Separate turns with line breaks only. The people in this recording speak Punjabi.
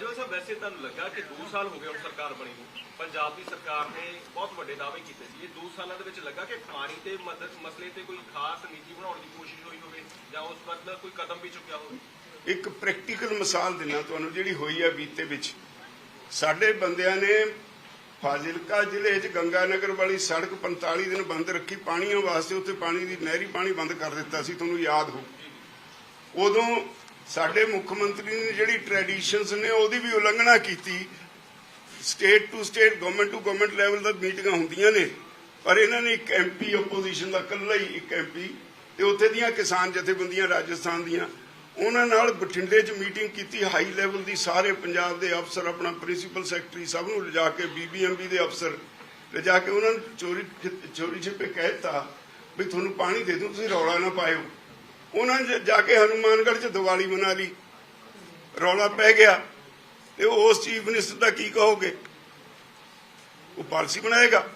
ਜੋ ਸਾਹਿਬ ਵੈਸੇ ਤੁਹਾਨੂੰ ਲੱਗਾ ਕਿ 2 ਸਾਲ ਹੋ ਗਏ ਹੁਣ ਸਰਕਾਰ ਬਣੀ ਨੂੰ, ਪੰਜਾਬ ਦੀ ਸਰਕਾਰ ਨੇ ਬਹੁਤ ਵੱਡੇ ਦਾਅਵੇ ਕੀਤੇ ਸੀ ਇਹ 2 ਸਾਲਾਂ ਦੇ ਵਿੱਚ ਲੱਗਾ ਕਿ ਪਾਣੀ ਤੇ ਮਦਦ ਮਸਲੇ ਤੇ ਕੋਈ ਖਾਸ ਨੀਤੀ ਬਣਾਉਣ ਦੀ ਕੋਸ਼ਿਸ਼ ਹੋਈ ਹੋਵੇ ਜਾਂ ਉਸ ਵੱਲ ਕੋਈ ਕਦਮ ਵੀ ਚੁੱਕਿਆ ਹੋਵੇ?
ਇੱਕ ਪ੍ਰੈਕਟੀਕਲ ਮਿਸਾਲ ਦਿਨਾ ਤੁਹਾਨੂੰ ਜਿਹੜੀ ਹੋਈ ਹੈ ਬੀਤੇ ਵਿੱਚ। ਸਾਡੇ ਬੰਦਿਆਂ ਨੇ ਫਾਜ਼ਿਲਕਾ ਜ਼ਿਲ੍ਹੇ 'ਚ ਗੰਗਾਨਗਰ ਵਾਲੀ ਸੜਕ 45 ਦਿਨ ਬੰਦ ਰੱਖੀ, ਪਾਣੀਆਂ ਵਾਸਤੇ ਉੱਥੇ ਪਾਣੀ ਦੀ, ਨਹਿਰੀ ਪਾਣੀ ਬੰਦ ਕਰ ਦਿੱਤਾ ਸੀ, ਤੁਹਾਨੂੰ ਯਾਦ ਹੋ। ਉਦੋਂ ਸਾਡੇ ਮੁੱਖ ਮੰਤਰੀ ਨੇ ਜਿਹੜੀ ਟ੍ਰੈਡੀਸ਼ਨਸ ਨੇ ਉਹਦੀ ਵੀ ਉਲੰਘਣਾ ਕੀਤੀ। State to state government to government level ਦਾ ਮੀਟਿੰਗਾਂ ਹੁੰਦੀਆਂ ਨੇ। ਪਰ ਇਹਨਾਂ ਨੇ ਇੱਕ ਐਮਪੀ ਆਪੋਜੀਸ਼ਨ ਦਾ ਇਕੱਲਾ ਹੀ ਇੱਕ ਐਮਪੀ ਤੇ ਉੱਥੇ ਦੀਆਂ ਕਿਸਾਨ ਜਥੇਬੰਦੀਆਂ ਰਾਜਸਥਾਨ ਦੀਆਂ, ਉਹਨਾਂ ਨਾਲ ਬਠਿੰਡੇ 'ਚ ਮੀਟਿੰਗ ਕੀਤੀ। ਹਾਈ ਲੈਵਲ ਦੀ ਸਾਰੇ ਪੰਜਾਬ ਦੇ ਅਫਸਰ, ਆਪਣਾ ਪ੍ਰਿੰਸੀਪਲ ਸੈਕਟਰੀ ਸਭ ਨੂੰ ਲਿਜਾ ਕੇ ਬੀਬੀਐਮਬੀ ਦੇ ਅਫਸਰ ਲਿਜਾ ਕੇ ਉਹਨਾਂ ਨੂੰ ਚੋਰੀ ਚੋਰੀ ਛਿਪੇ ਕਹਿਤਾ ਵੀ ਤੁਹਾਨੂੰ ਪਾਣੀ ਦੇ ਦੂੰ ਤੁਸੀਂ ਰੌਲਾ ਨਾ ਪਾਇਓ। ਉਹਨਾਂ ਨੇ ਜਾ ਕੇ ਹਨੂਮਾਨਗੜ੍ਹ 'ਚ ਦੀਵਾਲੀ ਮਨਾ ਲਈ। ਰੌਲਾ ਪੈ ਗਿਆ ਤੇ ਉਸ ਚੀਫ ਮਿਨਿਸਟਰ ਦਾ ਕੀ ਕਹੋਗੇ? ਉਹ ਪਾਲਿਸੀ ਬਣਾਏਗਾ?